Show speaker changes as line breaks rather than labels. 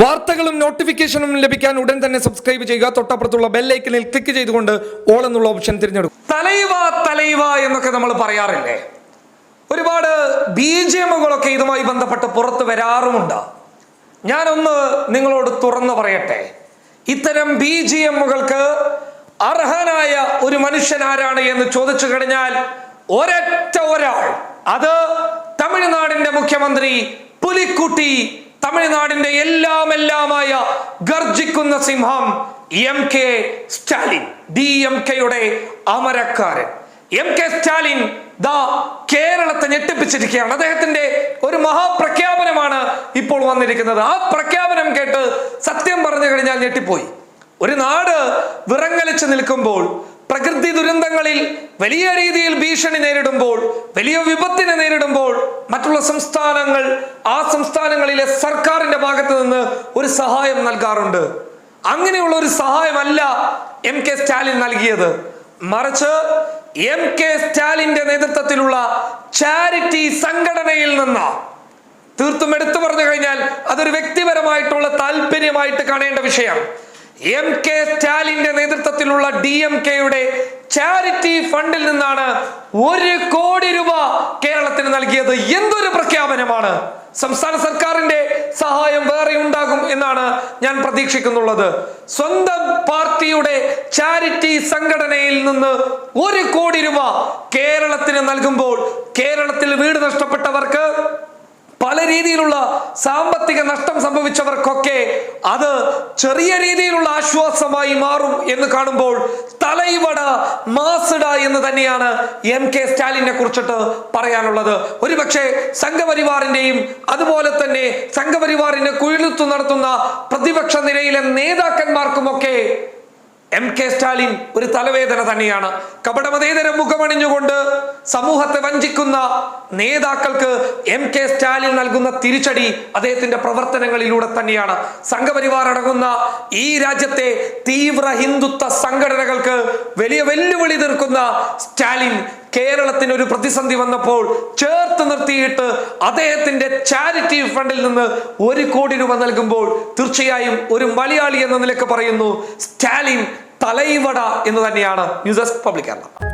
വാർത്തകളും നോട്ടിഫിക്കേഷനും ലഭിക്കാൻ ഉടൻ തന്നെ സബ്സ്ക്രൈബ് ചെയ്യുക. തൊട്ടപ്പുറത്തുള്ള ബെല്ലൈക്കനിൽ ക്ലിക്ക് ചെയ്തുകൊണ്ട് ഓൾ എന്നുള്ള ഓപ്ഷൻ തിരഞ്ഞെടുക്കും തലൈവ തലൈവ എന്നൊക്കെ നമ്മൾ പറയാറില്ലേ? ഒരുപാട് ബി ജി എമ്മുകളൊക്കെ ഇതുമായി ബന്ധപ്പെട്ട് പുറത്ത് വരാറുമുണ്ട്. ഞാനൊന്ന് നിങ്ങളോട് തുറന്നു പറയട്ടെ. ഇത്തരം ബി ജി എമ്മുകൾക്ക് അർഹനായ ഒരു മനുഷ്യൻ ആരാണ് എന്ന് ചോദിച്ചു കഴിഞ്ഞാൽ ഒരൊറ്റ ഒരാൾ. അത് തമിഴ്നാടിന്റെ മുഖ്യമന്ത്രി പുലിക്കുട്ടി തമിഴ്നാടിന്റെ എല്ലാം എല്ലാമായ ഗർജിക്കുന്ന സിംഹം M K Stalin D M കെയുടെ അമരക്കാരൻ. എം കെ സ്റ്റാലിൻ ദാ കേരളത്തെ ഞെട്ടിപ്പിച്ചിരിക്കുകയാണ്. അദ്ദേഹത്തിന്റെ ഒരു മഹാപ്രഖ്യാപനമാണ് ഇപ്പോൾ വന്നിരിക്കുന്നത്. ആ പ്രഖ്യാപനം കേട്ട് സത്യം പറഞ്ഞു കഴിഞ്ഞാൽ ഞെട്ടിപ്പോയി. ഒരു നാട് വിറങ്ങലിച്ചു നിൽക്കുമ്പോൾ പ്രകൃതി ദുരന്തങ്ങളിൽ വലിയ രീതിയിൽ ഭീഷണി നേരിടുമ്പോൾ വലിയ വിപത്തിനെ നേരിടുമ്പോൾ മറ്റുള്ള സംസ്ഥാനങ്ങൾ ആ സംസ്ഥാനങ്ങളിലെ സർക്കാരിന്റെ ഭാഗത്ത് നിന്ന് ഒരു സഹായം നൽകാറുണ്ട്. അങ്ങനെയുള്ള ഒരു സഹായമല്ല എം കെ സ്റ്റാലിൻ നൽകിയത്. മറിച്ച് എം കെ സ്റ്റാലിന്റെ നേതൃത്വത്തിലുള്ള ചാരിറ്റി സംഘടനയിൽ നിന്ന്. തീർത്തും എടുത്തു പറഞ്ഞു കഴിഞ്ഞാൽ അതൊരു വ്യക്തിപരമായിട്ടുള്ള താല്പര്യമായിട്ട് കാണേണ്ട വിഷയം. എം കെ സ്റ്റാലിന്റെ നേതൃത്വത്തിലുള്ള ഡി എം കെയുടെ ചാരിറ്റി ഫണ്ടിൽ നിന്നാണ് ഒരു കോടി രൂപ കേരളത്തിന് നൽകിയത്. എന്തൊരു പ്രഖ്യാപനമാണ്. സംസ്ഥാന സർക്കാരിന്റെ സഹായം വേറെ ഉണ്ടാകും എന്നാണ് ഞാൻ പ്രതീക്ഷിക്കുന്നുള്ളത്. സ്വന്തം പാർട്ടിയുടെ ചാരിറ്റി സംഘടനയിൽ നിന്ന് ഒരു കോടി രൂപ കേരളത്തിന് നൽകുമ്പോൾ കേരളത്തിൽ വീട് നഷ്ടപ്പെട്ടവർക്ക് പല രീതിയിലുള്ള സാമ്പത്തിക നഷ്ടം സംഭവിച്ചവർക്കൊക്കെ അത് ചെറിയ രീതിയിലുള്ള ആശ്വാസമായി മാറും എന്ന് കാണുമ്പോൾ തലൈവട മാസിട എന്ന് തന്നെയാണ് എം കെ സ്റ്റാലിനെ കുറിച്ചിട്ട് പറയാനുള്ളത്. ഒരുപക്ഷെ സംഘപരിവാറിന്റെയും അതുപോലെ തന്നെ സംഘപരിവാറിന് കുഴിലുത്തു നടത്തുന്ന പ്രതിപക്ഷ നിരയിലെ നേതാക്കന്മാർക്കുമൊക്കെ എം കെ സ്റ്റാലിൻ ഒരു തലവേദന തന്നെയാണ്. കപടമതേതര മുഖമണിഞ്ഞുകൊണ്ട് സമൂഹത്തെ വഞ്ചിക്കുന്ന നേതാക്കൾക്ക് എം കെ സ്റ്റാലിൻ നൽകുന്ന തിരിച്ചടി അദ്ദേഹത്തിന്റെ പ്രവർത്തനങ്ങളിലൂടെ തന്നെയാണ്. സംഘപരിവാർ അടങ്ങുന്ന ഈ രാജ്യത്തെ തീവ്ര ഹിന്ദുത്വ സംഘടനകൾക്ക് വലിയ വെല്ലുവിളി തീർക്കുന്ന സ്റ്റാലിൻ കേരളത്തിന് ഒരു പ്രതിസന്ധി വന്നപ്പോൾ ചേർത്ത് നിർത്തിയിട്ട് അദ്ദേഹത്തിന്റെ ചാരിറ്റി ഫണ്ടിൽ നിന്ന് ഒരു കോടി രൂപ നൽകുമ്പോൾ തീർച്ചയായും ഒരു മലയാളി എന്ന നിലയ്ക്ക് പറയുന്നു സ്റ്റാലിൻ തലൈവട എന്ന് തന്നെയാണ് ന്യൂസ് ഡെസ്ക് പബ്ലിക് കേരള.